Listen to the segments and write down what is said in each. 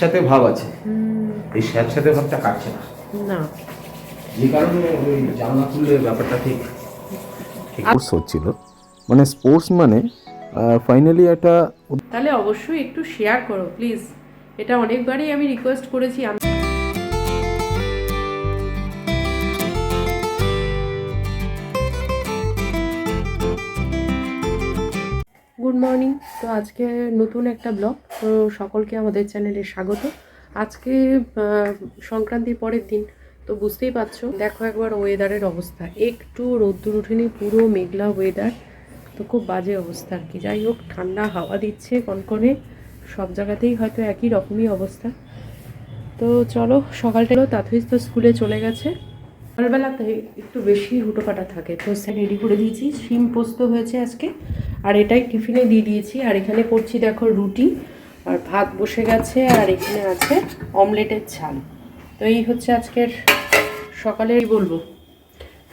স্যাঁতস্যাঁতে ভাব আছে। এই স্যাঁতস্যাঁতে ভাবটা কাটছে না। না। যে কারণে ওই জানলা খুললে ব্যাপারটা ঠিক স্পোর্টস হচ্ছিল। মানে স্পোর্টস মানে ফাইনালি একটা তাহলে অবশ্যই একটু শেয়ার করো প্লিজ এটা অনেকবারই আমি রিকোয়েস্ট করেছি আমি গুড মর্নিং তো আজকে নতুন একটা ব্লগ সকলকে আমাদের চ্যানেলে স্বাগত। আজকে সংক্রান্তির পরের দিন, তো বুঝতেই পারছ, দেখো একবার ওয়েদারের অবস্থা। একটু রোদ্দুর উঠেনি, পুরো মেঘলা ওয়েদার তো খুব বাজে অবস্থা আর কি। যাই হোক, ঠান্ডা হাওয়া দিচ্ছে কনকনে, সব জায়গাতেই হয়তো একই রকমই অবস্থা। তো চলো, সকালটা তাথুইস তো স্কুলে চলে গেছে। সকালবেলাতে একটু বেশি হুটোপাটা থাকে, তো রেডি করে দিয়েছি। শিম পোস্ত হয়েছে আজকে, আর এটাই টিফিনে দিয়ে দিয়েছি। আর এখানে করছি, দেখো, রুটি। আর ভাত বসে গেছে আর এখানে আছে অমলেটের ঝাল। তো এই হচ্ছে আজকের সকালে বলব?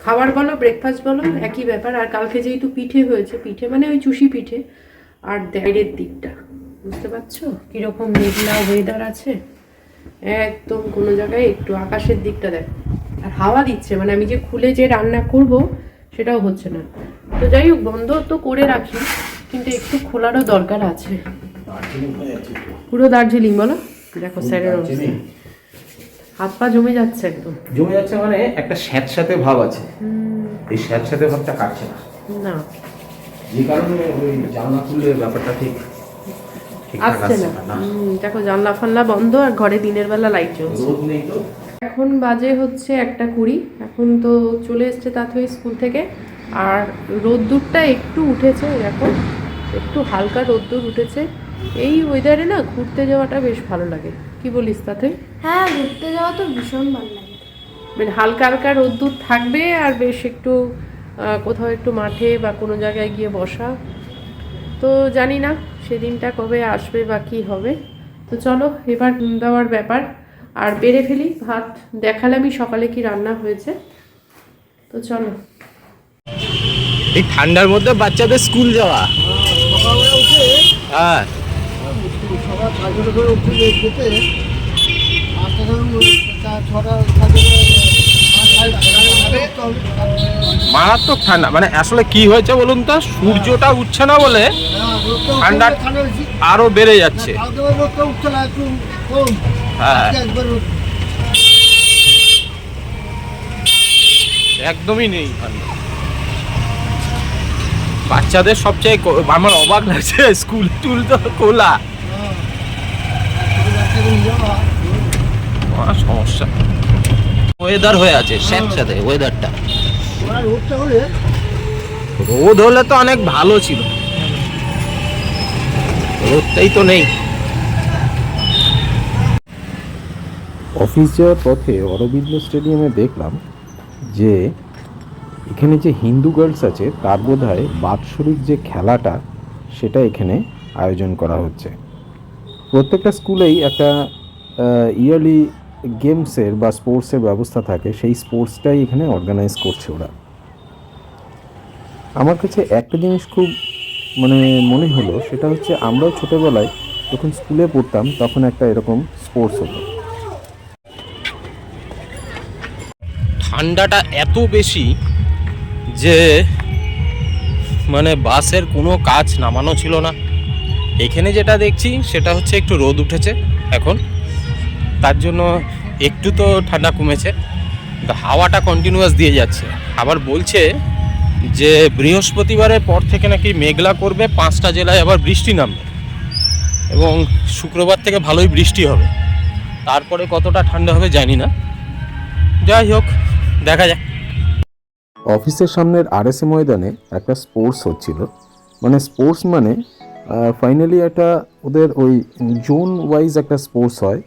খাবার বলো ব্রেকফাস্ট বলো, একই ব্যাপার। আর কালকে যেহেতু পিঠে হয়েছে, পিঠে মানে ওই চুষি পিঠে। আর বাইরের দিকটা, বুঝতে পারছ? কীরকম মেঘলা ওয়েদার আছে। একদম কোনো জায়গায় একটু আকাশের দিকটা দেখো। আর হাওয়া দিচ্ছে মানে আমি যে খুলে যে রান্না করব, সেটাও হচ্ছে না। তো যাই হোক, বন্ধ তো করে রাখি, কিন্তু একটু খোলারও দরকার আছে। পুরো দার্জিলিং বলো? দেখো স্যারের অবস্থা। হাত পা জমে যাচ্ছে একদম। জমে যাচ্ছে মানে একটা স্যাঁতস্যাঁতে ভাব আছে। এই স্যাঁতস্যাঁতে ভাবটা কাটছে না। না। যে কারণে ওই জানলা খুললে ব্যাপারটা ঠিক আসছে না। দেখো জানলা ফানলা বন্ধ আর ঘরে দিনের বেলা লাইট জ্বলছে। রোদ নেই তো। এখন বাজে হচ্ছে একটা কুড়ি। এখন তো চলে এসছে তাতে স্কুল থেকে। আর রোদ্দুরটা একটু উঠেছে এখন একটু হালকা রোদ্দুর উঠেছে। এই ওয়েদারে না ঘুরতে যাওয়াটা বেশ ভালো লাগে। কি বলিস তাতে? হ্যাঁ ঘুরতে যাওয়া তো ভীষণ ভালো লাগে। মানে হালকা হালকা রোদ্দুর থাকবে আর বেশ একটু কোথাও একটু মাঠে বা কোনো জায়গায় গিয়ে বসা। তো জানি না সেদিনটা কবে আসবে বা কী হবে। তো চলো এবার দেওয়ার ব্যাপার। আর বেড়ে ফেলি ভাত দেখালামই সকালে কি রান্না হয়েছে। তো চলো। এই ঠান্ডার মধ্যে বাচ্চাদের স্কুল যাওয়া। হ্যাঁ। সকাল সাইকেলে করে উঠতে যেতে পাঁচটা ছটা মারাত্মক ঠান্ডা। মানে আসলে কি হয়েছে বলুন তো? সূর্যটা উঠছে না বলে ঠান্ডা ঠান্ডা আরও বেড়ে যাচ্ছে। হ্যাঁ রোদ একদমই নেই বাচ্চাদের সবচেয়ে আমার অবাক লাগছে স্কুল টুল তো খোলা হ্যাঁ। ছোট বাচ্চাকে নিয়ে যাওয়া মহা রোদ হলে তো অনেক ভালো ছিল। রোদটাই তো নেই। অফিস যাওয়ার পথে অরবিন্দ স্টেডিয়ামে দেখলাম যে এখানে যে হিন্দু গার্লস আছে, তার বোধ হয় বাৎসরিক যে খেলাটা, সেটা এখানে আয়োজন করা হচ্ছে। প্রত্যেকটা স্কুলেই একটা ইয়ারলি গেমসের বা স্পোর্টসের ব্যবস্থা থাকে। সেই স্পোর্টসটাই এখানে অর্গানাইজ করছে ওরা। আমার কাছে একটা জিনিস খুব মানে মনে হলো, সেটা হচ্ছে আমরাও ছোটোবেলায় যখন স্কুলে পড়তাম, তখন একটা এরকম স্পোর্টস হতো। ঠান্ডাটা এত বেশি যে মানে বাসের কোনো কাজ নামানো ছিল না। এখানে যেটা দেখছি, সেটা হচ্ছে একটু রোদ উঠেছে এখন। তার জন্য একটু তো ঠান্ডা কমেছে। হাওয়াটা কন্টিনিউয়াস দিয়ে যাচ্ছে। আবার বলছে যে, বৃহস্পতিবারের পর থেকে নাকি মেঘলা করবে, পাঁচটা জেলায় আবার বৃষ্টি নামবে। এবং শুক্রবার থেকে ভালোই বৃষ্টি হবে। তারপরে কতটা ঠান্ডা হবে জানি না। যাই হোক, দেখা যাক। অফিসের সামনের আরএসএ ময়দানে একটা স্পোর্টস হচ্ছিল। মানে স্পোর্টস মানে ফাইনালি একটা ওদের ওই জোন ওয়াইজ একটা স্পোর্টস হয়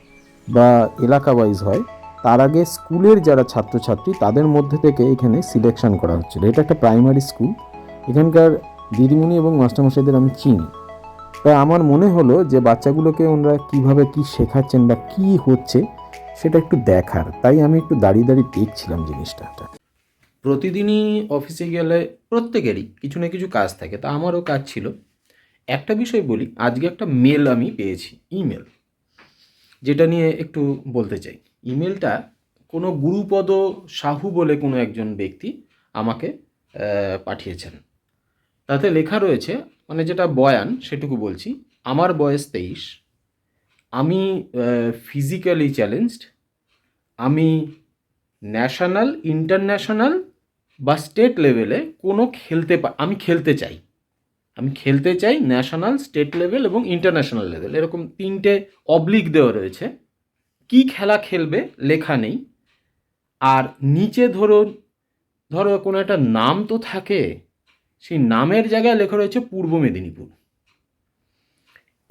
বা এলাকা ওয়াইজ হয়, তার আগে স্কুলের যারা ছাত্রছাত্রী তাদের মধ্যে থেকে এখানে সিলেকশন করা হচ্ছিল। এটা একটা প্রাইমারি স্কুল এখানকার দিদিমণি এবং মাস্টারমশাইদের আমি চিনি। তাই আমার মনে হলো যে বাচ্চাগুলোকে ওনারা কীভাবে কি শেখাচ্ছেন বা কি হচ্ছে সেটা একটু দেখার। তাই আমি একটু দাঁড়িয়ে দাঁড়িয়ে দেখছিলাম জিনিসটা। প্রতিদিনই অফিসে গেলে প্রত্যেকেরই কিছু না কিছু কাজ থাকে। তা আমারও কাজ ছিল। একটা বিষয় বলি, আজকে একটা মেল আমি পেয়েছি ইমেল যেটা নিয়ে একটু বলতে চাই। ইমেলটা কোনো গুরুপদ সাহু বলে কোনো একজন ব্যক্তি আমাকে পাঠিয়েছেন। তাতে লেখা রয়েছে মানে যেটা বয়ান, সেটুকু বলছি, আমার বয়স তেইশ, আমি ফিজিক্যালি চ্যালেঞ্জড আমি ন্যাশনাল ইন্টারন্যাশনাল বা স্টেট লেভেলে কোনো খেলতে আমি খেলতে চাই। আমি খেলতে চাই ন্যাশনাল স্টেট লেভেল এবং ইন্টারন্যাশনাল লেভেল এরকম তিনটে অবলিক দেওয়া রয়েছে। কি খেলা খেলবে লেখা নেই। আর নিচে ধরো ধরো কোনো একটা নাম তো থাকে, সেই নামের জায়গায় লেখা রয়েছে পূর্ব মেদিনীপুর।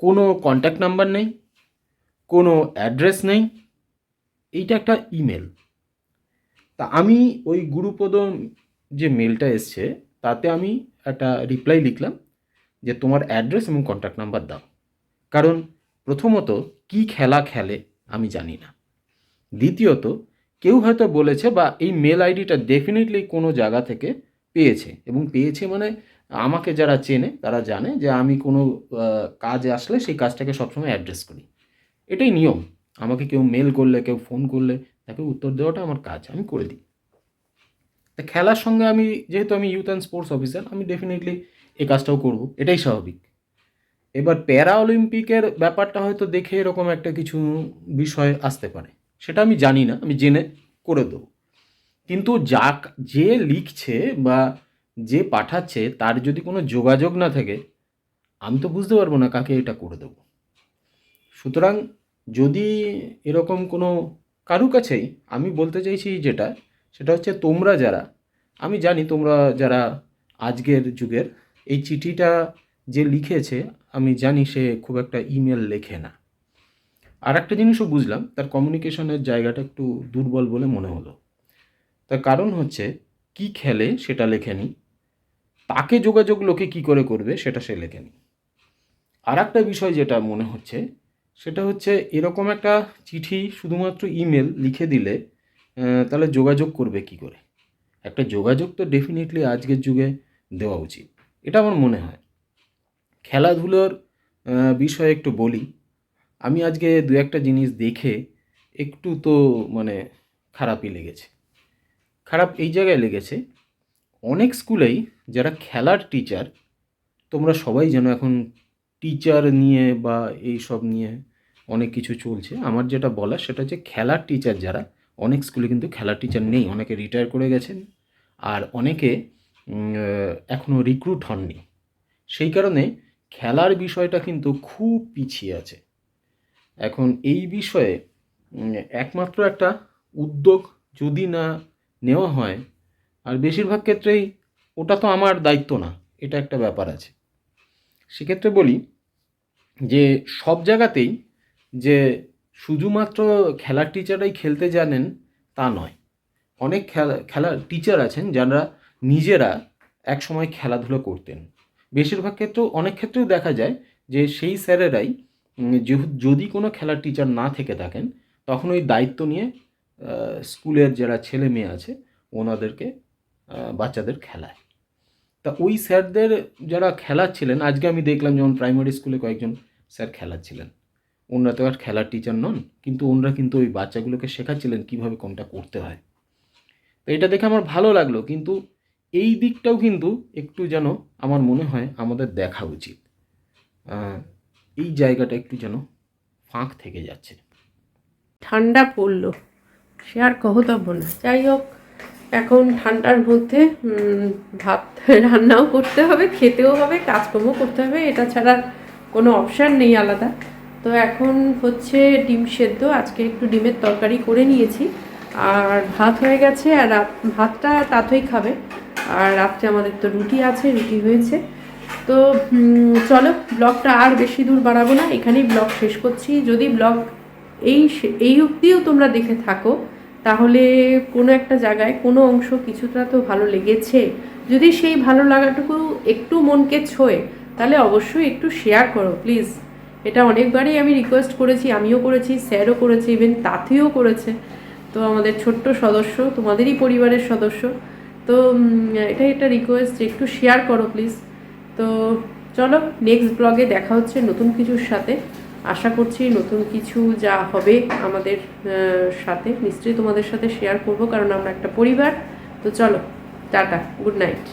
কোনো কন্ট্যাক্ট নাম্বার নেই, কোনো অ্যাড্রেস নেই, এইটা একটা ইমেল তা আমি ওই গুরুপদ যে মেলটা এসছে, তাতে আমি একটা রিপ্লাই লিখলাম। যে তোমার অ্যাড্রেস এবং কন্ট্যাক্ট নাম্বার দাও। কারণ প্রথমত, কি খেলা খেলে আমি জানি না। দ্বিতীয়ত, কেউ হয়তো বলেছে বা এই মেল আইডিটা ডেফিনেটলি কোনো জায়গা থেকে পেয়েছে এবং পেয়েছে মানে আমাকে যারা চেনে, তারা জানে যে আমি কোনো কাজ আসলে সেই কাজটাকে সবসময় অ্যাড্রেস করি। এটাই নিয়ম। আমাকে কেউ মেল করলে, কেউ ফোন করলে, তাকে উত্তর দেওয়াটা আমার কাজ, আমি করে দিই। তা খেলার সঙ্গে আমি, যেহেতু আমি ইউথ অ্যান্ড স্পোর্টস অফিসার আমি ডেফিনেটলি এই কাজটাও করব, এটাই স্বাভাবিক। এবার প্যারা অলিম্পিকের ব্যাপারটা হয়তো দেখে এরকম একটা কিছু বিষয় আসতে পারে, সেটা আমি জানি না, আমি জেনে করে দেবো। কিন্তু যা যে লিখছে বা যে পাঠাচ্ছে তার যদি কোনো যোগাযোগ না থাকে, আমি তো বুঝতে পারব না কাকে এটা করে দেবো। সুতরাং যদি এরকম কোনো কারু কাছেই আমি বলতে চাইছি যেটা, সেটা হচ্ছে তোমরা যারা, আমি জানি তোমরা যারা আজকের যুগের এই চিঠিটা যে লিখেছে, আমি জানি সে খুব একটা ইমেল লেখে না। আর একটা জিনিসও বুঝলাম, তার কমিউনিকেশনের জায়গাটা একটু দুর্বল বলে মনে হলো। তার কারণ হচ্ছে, কি খেলে সেটা লেখেনি, তাকে যোগাযোগ লোকে কি করে করবে সেটা সে লেখেনি। আর একটা বিষয় যেটা মনে হচ্ছে, সেটা হচ্ছে এরকম একটা চিঠি শুধুমাত্র ইমেল লিখে দিলে তাহলে যোগাযোগ করবে কি করে? একটা যোগাযোগ তো ডেফিনেটলি আজকের যুগে দেওয়া উচিত। এটা আমার মনে হয়। খেলাধুলোর বিষয়ে একটু বলি। আমি আজকে দু একটা জিনিস দেখে একটু তো মানে খারাপই লেগেছে। খারাপ এই জায়গায় লেগেছে, অনেক স্কুলেই যারা খেলার টিচার তোমরা সবাই যেন এখন টিচার নিয়ে বা এই সব নিয়ে অনেক কিছু চলছে। আমার যেটা বলা সেটা হচ্ছে খেলার টিচার যারা, অনেক স্কুলে কিন্তু খেলার টিচার নেই। অনেকে রিটায়ার করে গেছেন, আর অনেকে এখনও রিক্রুট হননি। সেই কারণে খেলার বিষয়টা কিন্তু খুব পিছিয়ে আছে। এখন এই বিষয়ে একমাত্র একটা উদ্যোগ যদি না নেওয়া হয়, আর বেশিরভাগ ক্ষেত্রেই ওটা তো আমার দায়িত্ব না, এটা একটা ব্যাপার আছে। সেক্ষেত্রে বলি যে, সব জায়গাতেই যে শুধুমাত্র খেলার টিচাররাই খেলতে জানেন তা নয়। অনেক খেলা, খেলার টিচার আছেন যারা নিজেরা এক সময় খেলাধুলো করতেন। বেশিরভাগ ক্ষেত্রেও, অনেক ক্ষেত্রেও দেখা যায় যে সেই স্যারেরাই যদি কোনো খেলার টিচার না থেকে থাকেন, তখন ওই দায়িত্ব নিয়ে স্কুলের যারা ছেলে মেয়ে আছে, ওনাদেরকে বাচ্চাদের খেলায়। তা ওই স্যারদের যারা খেলাচ্ছিলেন, আজকে আমি দেখলাম যেমন প্রাইমারি স্কুলে কয়েকজন স্যার খেলাচ্ছিলেন। ওনারা তো আর খেলার টিচার নন, কিন্তু ওনারা কিন্তু ওই বাচ্চাগুলোকে শেখাচ্ছিলেন কীভাবে কোনটা করতে হয়। তো এটা দেখে আমার ভালো লাগল, কিন্তু এই দিকটাও কিন্তু একটু যেন আমার মনে হয় আমাদের দেখা উচিত। এই জায়গাটা একটু যেন ফাঁক থেকে যাচ্ছে। ঠান্ডা পড়ল। সে আর কহতব্য না। যাই হোক, এখন ঠান্ডার মধ্যে ভাত রান্নাও করতে হবে, খেতেও হবে, কাজকর্মও করতে হবে, এটা ছাড়া কোনো অপশান নেই আলাদা। তো এখন হচ্ছে ডিম সেদ্ধ। আজকে একটু ডিমের তরকারি করে নিয়েছি। আর ভাত হয়ে গেছে, আর ভাতটা তাতই খাবে। আর রাত্রে আমাদের তো রুটি আছে, রুটি হয়েছে। তো চলো, ব্লগটা আর বেশি দূর বাড়াবো না, এখানেই ব্লগ শেষ করছি। যদি ব্লগ এই এই অবধিও তোমরা দেখে থাকো, তাহলে কোনো একটা জায়গায়, কোনো অংশ কিছুটা তো ভালো লেগেছে। যদি সেই ভালো লাগাটুকু একটু মনকে ছোঁয়, তাহলে অবশ্যই একটু শেয়ার করো প্লিজ এটা অনেকবারই আমি রিকোয়েস্ট করেছি, আমিও করেছি, স্যারও করেছে ইভেন তাঁতিও করেছে। তো আমাদের ছোট্ট সদস্য, তোমাদেরই পরিবারের সদস্য তো এটাই এটা একটা রিকোয়েস্ট যে একটু শেয়ার করো প্লিজ তো, চলো নেক্সট ব্লগে দেখা হচ্ছে নতুন কিছুর সাথে। আশা করছি নতুন কিছু যা হবে আমাদের সাথে, নিশ্চয়ই তোমাদের সাথে শেয়ার করব, কারণ আমরা একটা পরিবার। তো চলো, টাটা গুড নাইট